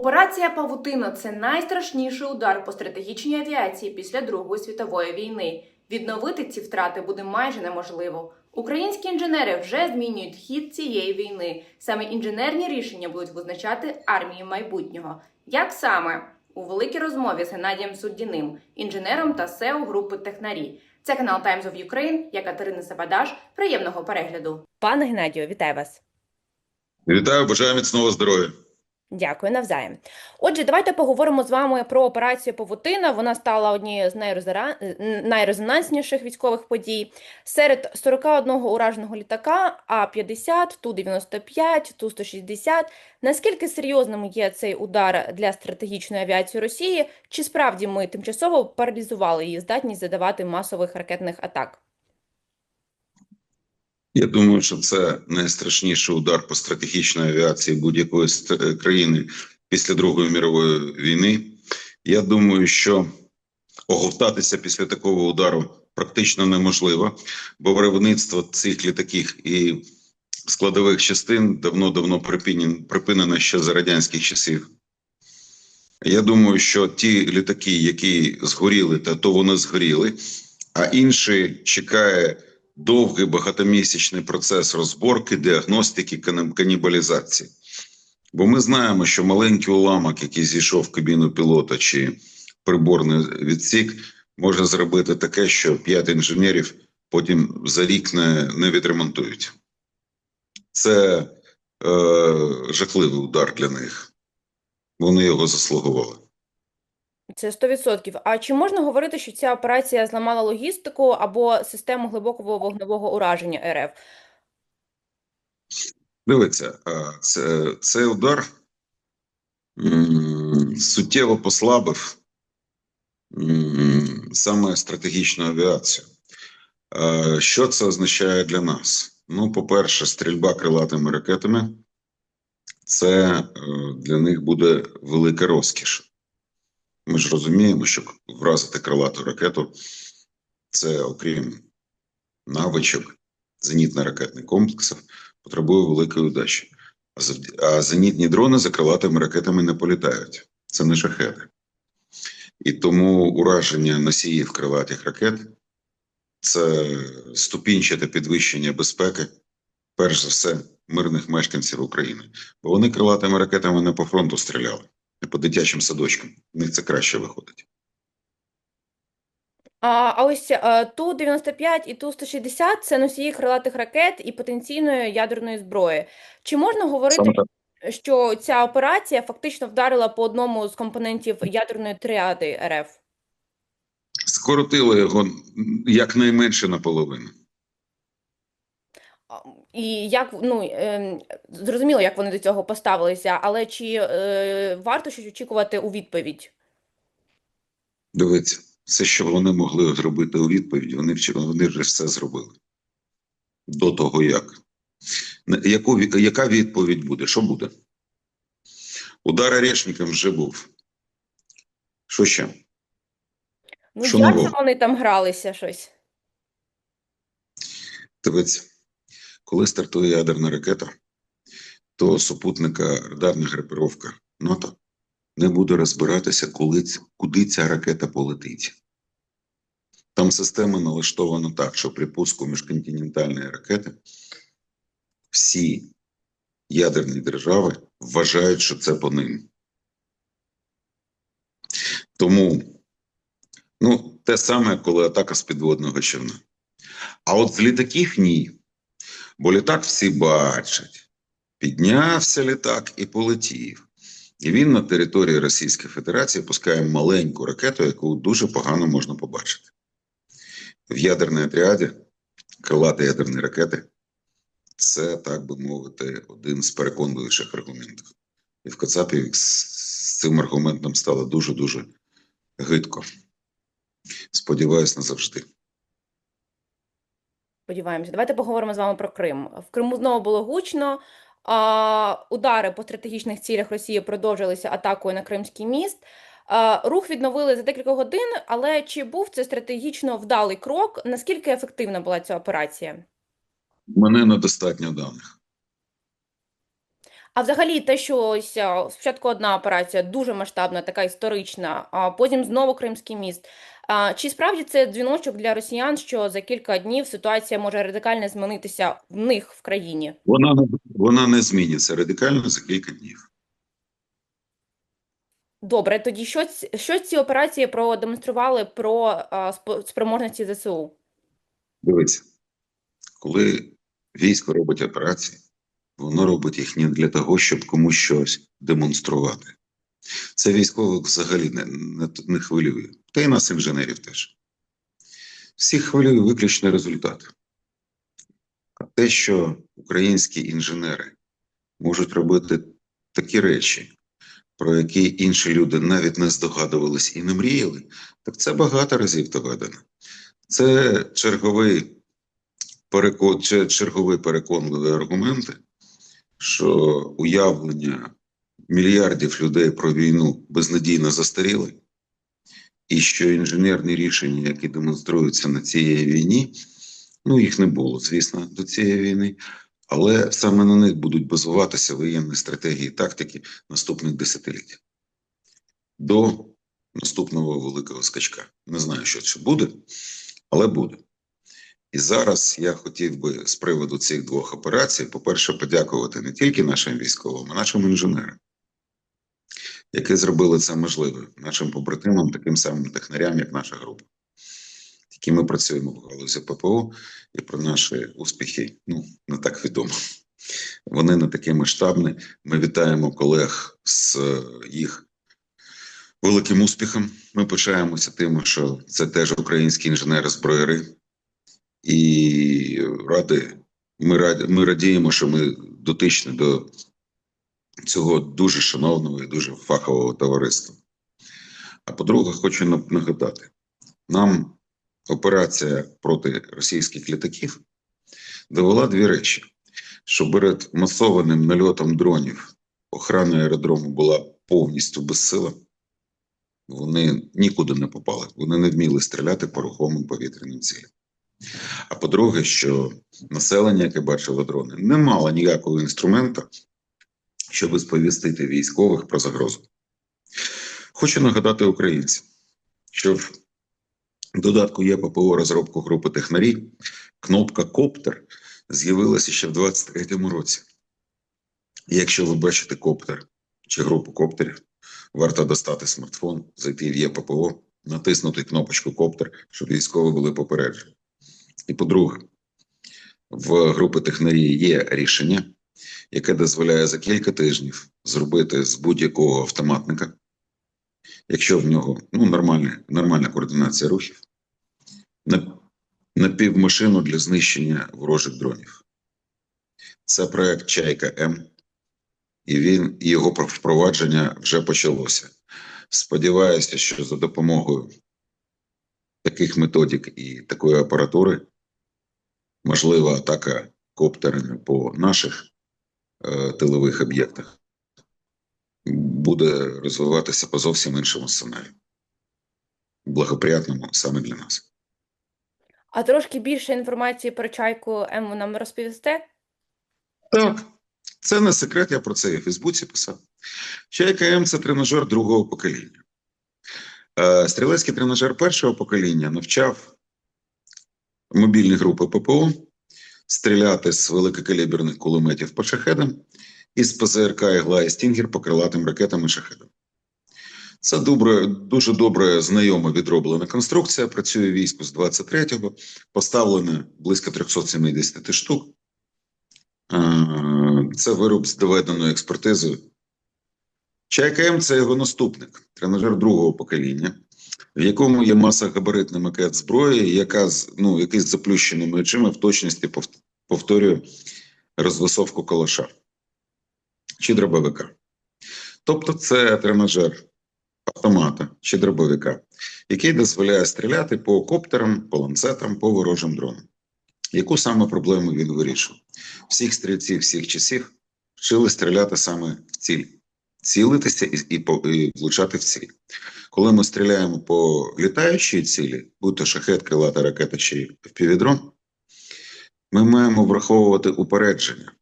Операція Павутина це найстрашніший удар по стратегічній авіації після Другої світової війни. Відновити ці втрати буде майже неможливо. Українські інженери вже змінюють хід цієї війни. Саме інженерні рішення будуть визначати армії майбутнього. Як саме у великій розмові з Геннадієм Суддіним, інженером та СЕО групи Технарі. Це канал Times of Ukraine, я Катерина Сабадаш. Приємного перегляду. Пане Геннадію, вітаю вас. Вітаю, бажаю міцного здоров'я. Дякую навзаєм. Отже, давайте поговоримо з вами про операцію Павутина. Вона стала однією з найрезонансніших військових подій. Серед 41 ураженого літака А-50, Ту-95, Ту-160. Наскільки серйозним є цей удар для стратегічної авіації Росії? Чи справді ми тимчасово паралізували її здатність задавати масових ракетних атак? Я думаю, що це найстрашніший удар по стратегічній авіації будь-якої країни після Другої мірової війни. Я думаю, що оговтатися після такого удару практично неможливо, бо виробництво цих літаків і складових частин давно-давно припинен- припинено ще за радянських часів. Я думаю, що ті літаки, які згоріли, то вони згоріли, а інші чекає довгий багатомісячний процес розборки, діагностики, канібалізації. Бо ми знаємо, що маленький уламок, який зійшов в кабіну пілота чи приборний відсік, може зробити таке, що п'ять інженерів потім за рік не, не відремонтують. Це е, жахливий удар для них. Вони його заслугували. Це 100%. А чи можна говорити, що ця операція зламала логістику або систему глибокого вогневого ураження РФ? Дивіться, це, цей удар суттєво послабив саме стратегічну авіацію. Що це означає для нас? Ну, по-перше, стрільба крилатими ракетами це е, для них буде велика розкіш. Ми ж розуміємо, що вразити крилату ракету це окрім навичок зенітно-ракетних комплексів, потребує великої удачі. А зенітні дрони за крилатими ракетами не політають. Це не шахеди. І тому ураження носіїв крилатих ракет це ступінчате підвищення безпеки, перш за все, мирних мешканців України. Бо вони крилатими ракетами не по фронту стріляли, по дитячим садочкам. В них це краще виходить. А, а ось е, Ту-95 і Ту-160 – це носії крилатих ракет і потенційної ядерної зброї. Чи можна говорити, що ця операція фактично вдарила по одному з компонентів ядерної тріади РФ? Скоротили його якнайменше наполовину. І як, ну, ем, зрозуміло, як вони до цього поставилися, але чи е, варто щось очікувати у відповідь? Дивіться, все, що вони могли зробити у відповідь, вони, вони вже все зробили. До того як. Яку, яка відповідь буде? Що буде? Удар орешником вже був. Що ще? Ну, Що як вони там гралися щось? Дивіться, коли стартує ядерна ракета, то супутника радарна групировка НАТО не буде розбиратися, коли, куди ця ракета полетить. Там система налаштована так, що при пуску міжконтинентальної ракети всі ядерні держави вважають, що це по ним. Тому, ну, те саме, коли атака з підводного човна. А от з літаків ні. Бо літак всі бачать. Піднявся літак і полетів. І він на території Російської Федерації пускає маленьку ракету, яку дуже погано можна побачити. В ядерній отряді крилаті ядерні ракети це, так би мовити, один з переконливіших аргументів. І в Кацапі з цим аргументом стало дуже-дуже гидко. Сподіваюсь, назавжди. Сподіваємося. Давайте поговоримо з вами про Крим. В Криму знову було гучно. А, удари по стратегічних цілях Росії продовжилися атакою на Кримський міст. А, рух відновили за декілька годин, але чи був це стратегічно вдалий крок? Наскільки ефективна була ця операція? Мене недостатньо даних. А взагалі, те, що ось спочатку одна операція дуже масштабна, така історична, а потім знову Кримський міст. А, чи справді це дзвіночок для росіян, що за кілька днів ситуація може радикально змінитися в них в країні? Вона вона не зміниться радикально за кілька днів. Добре, тоді що, що ці операції продемонстрували про а, спроможності ЗСУ? Дивіться, коли військо робить операції, воно робить їх не для того, щоб комусь щось демонструвати. Це військових взагалі не, не, не хвилює. Та й нас, інженерів теж. Всіх хвилює виключно результат. А те, що українські інженери можуть робити такі речі, про які інші люди навіть не здогадувались і не мріяли, так це багато разів доведено. Це черговий перекон, че- черговий переконливий аргументи, що уявлення мільярдів людей про війну безнадійно застаріли, і що інженерні рішення, які демонструються на цій війні, ну їх не було, звісно, до цієї війни, але саме на них будуть базуватися воєнні стратегії і тактики наступних десятиліть. До наступного великого скачка. Не знаю, що це буде, але буде. І зараз я хотів би з приводу цих двох операцій, по-перше, подякувати не тільки нашим військовим, а нашим інженерам, які зробили це можливим, нашим побратимам, таким самим технарям, як наша група. Які ми працюємо в галузі ППО, і про наші успіхи ну, не так відомо. Вони не такі масштабні. Ми вітаємо колег з е, їх великим успіхом. Ми пишаємося тим, що це теж українські інженери-зброяри. І ради, ми, раді, ми радіємо, що ми дотичні до цього дуже шановного і дуже фахового товариства. А по-друге, хочу нагадати: нам операція проти російських літаків довела дві речі: що перед масованим нальотом дронів охрана аеродрому була повністю безсила. Вони нікуди не попали, вони не вміли стріляти по рухомим повітряним цілям. А по-друге, що населення, яке бачило дрони, не мало ніякого інструмента, щоб сповістити військових про загрозу. Хочу нагадати українцям, що в додатку є ППО розробку групи технарі, кнопка Коптер з'явилася ще в 23-му році. І якщо ви бачите коптер чи групу коптерів, варто достати смартфон, зайти в ЄППО, натиснути кнопочку Коптер, щоб військові були попереджені. І по-друге, в групи технарі є рішення, яке дозволяє за кілька тижнів зробити з будь-якого автоматника, якщо в нього ну, нормальна, нормальна координація рухів, на, напівмашину для знищення ворожих дронів. Це проект Чайка М, і він і його впровадження вже почалося. Сподіваюся, що за допомогою таких методик і такої апаратури можлива атака коптерами по наших е, тилових об'єктах буде розвиватися по зовсім іншому сценарію, благоприятному саме для нас. А трошки більше інформації про чайку М нам розповісте? Так, це не секрет, я про це і в Фейсбуці писав. Чайка М це тренажер другого покоління. Е, Стрілецький тренажер першого покоління навчав мобільні групи ППО стріляти з великокаліберних кулеметів по шахедам і з ПЗРК «Ігла» і «Стінгер» по крилатим ракетам і шахедам. Це добре, дуже добре знайома відроблена конструкція. Працює військо з 23-го, поставлено близько 370 штук. Е, Це вироб з доведеною експертизою. Чайка М – це його наступник, тренажер другого покоління, в якому є маса габаритний макет зброї, яка з ну, який з заплющеними очима в точності пов- повторює розвисовку калаша чи дробовика. Тобто, це тренажер автомата чи дробовика, який дозволяє стріляти по коптерам, по ланцетам, по ворожим дронам. Яку саме проблему він вирішив? Всіх стрільців, всіх часів вчили стріляти саме в ціль, цілитися і, і, і влучати в ціль. Коли ми стріляємо по літаючій цілі, будь то шахет, крилата ракета чи впівдрон, ми маємо враховувати упередження.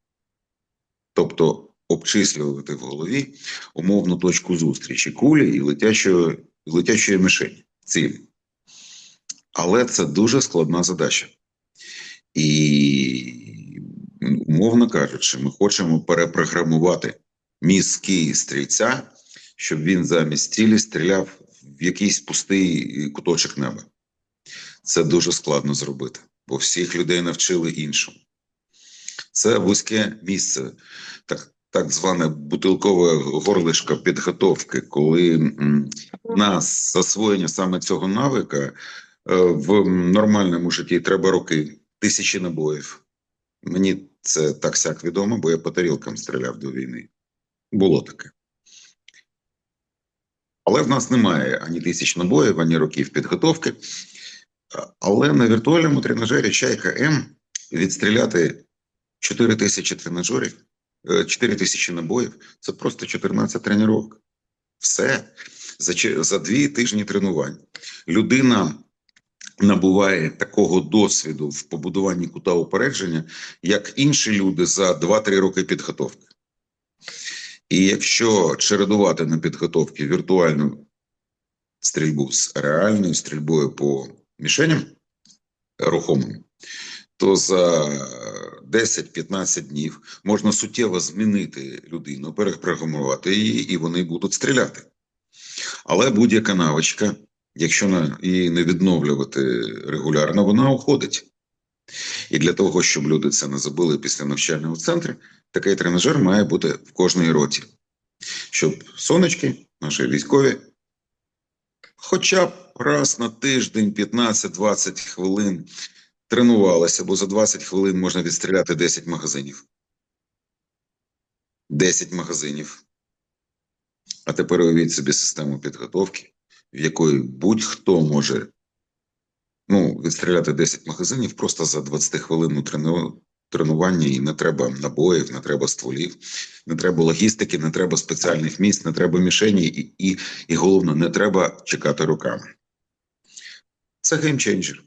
Тобто обчислювати в голові умовну точку зустрічі кулі і летячої, летячої мишені цілі. Але це дуже складна задача. І, умовно кажучи, ми хочемо перепрограмувати мізки стрільця, щоб він замість цілі стріляв в якийсь пустий куточок неба. Це дуже складно зробити, бо всіх людей навчили іншому. Це вузьке місце, так, так зване бутилкове горлишко підготовки, коли м, на засвоєння саме цього навика е, в нормальному житті треба роки, тисячі набоїв. Мені це так сяк відомо, бо я по тарілкам стріляв до війни. Було таке. Але в нас немає ані тисяч набоїв, ані років підготовки. Але на віртуальному тренажері Чайка М відстріляти 4 тисячі тренажерів, е, 4 тисячі набоїв це просто 14 тренувань. Все за, за дві тижні тренувань. Людина набуває такого досвіду в побудуванні кута упередження, як інші люди за 2-3 роки підготовки. І якщо чередувати на підготовці віртуальну стрільбу з реальною стрільбою по мішеням рухомим, то за 10-15 днів можна суттєво змінити людину, перепрограмувати її, і вони будуть стріляти. Але будь-яка навичка, якщо її не відновлювати регулярно, вона уходить. І для того, щоб люди це не забули після навчального центру, такий тренажер має бути в кожній роті. Щоб сонечки, наші військові, хоча б раз на тиждень, 15-20 хвилин тренувалися, бо за 20 хвилин можна відстріляти 10 магазинів. 10 магазинів. А тепер уявіть собі систему підготовки, в якої будь-хто може ну, відстріляти 10 магазинів просто за 20 хвилин трену... тренування, і не треба набоїв, не треба стволів, не треба логістики, не треба спеціальних місць, не треба мішені, і, і, і головне, не треба чекати руками. Це геймченджер,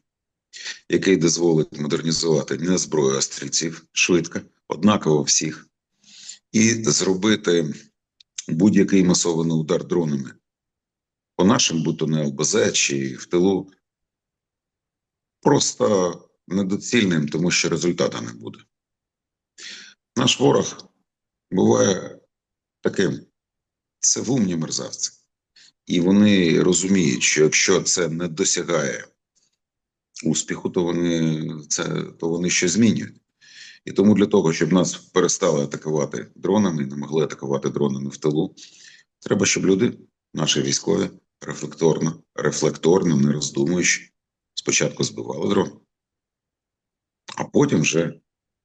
який дозволить модернізувати не зброю, а стрільців швидко, однаково всіх, і зробити будь-який масований удар дронами по нашим, будь то на ЛБЗ чи в тилу, просто недоцільним, тому що результату не буде. Наш ворог буває таким: це вумні мерзавці. І вони розуміють, що якщо це не досягає успіху, то вони це то вони щось змінюють. І тому для того, щоб нас перестали атакувати дронами, не могли атакувати дронами в тилу, треба, щоб люди, наші військові, рефлекторно, рефлекторно, не роздумуючи, спочатку збивали дрон, а потім вже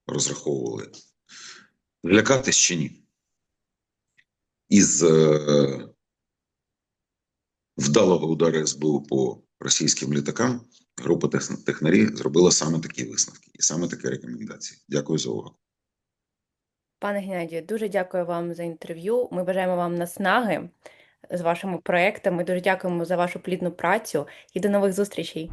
розраховували, лякатись чи ні. Із е, вдалого удару СБУ по російським літакам група технарі зробила саме такі висновки і саме такі рекомендації. Дякую за увагу. Пане Геннадію, дуже дякую вам за інтерв'ю. Ми бажаємо вам наснаги з вашими проектами. Дуже дякуємо за вашу плідну працю і до нових зустрічей.